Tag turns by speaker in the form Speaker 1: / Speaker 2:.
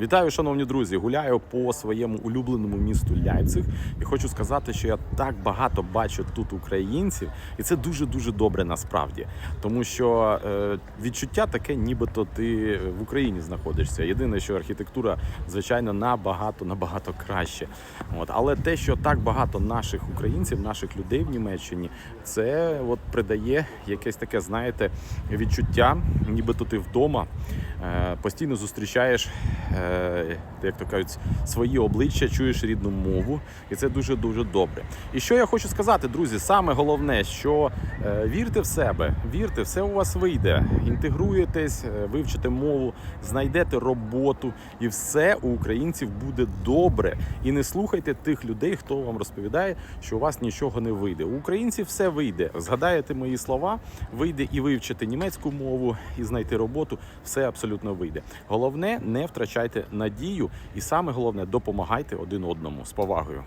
Speaker 1: Вітаю, шановні друзі! Гуляю по своєму улюбленому місту Ляйпциг і хочу сказати, що я так багато бачу тут українців, і це дуже дуже добре насправді. Тому що е, відчуття таке, нібито ти в Україні знаходишся. Єдине, що архітектура, звичайно, набагато набагато краще. От але те, що так багато наших українців, наших людей в Німеччині, це от придає якесь таке, знаєте, відчуття, нібито ти вдома. Е, Постійно зустрічаєш, е, як то кажуть, свої обличчя, чуєш рідну мову, і це дуже дуже добре. І що я хочу сказати, друзі, саме головне, що е, вірте в себе, вірте, все у вас вийде. Інтегруєтесь, е, вивчите мову, знайдете роботу, і все у українців буде добре. І не слухайте тих людей, хто вам розповідає, що у вас нічого не вийде. У українців все вийде. Згадаєте мої слова, вийде і вивчити німецьку мову, і знайти роботу. Все абсолютно вийде. Головне, не втрачайте надію, і саме головне допомагайте один одному з повагою.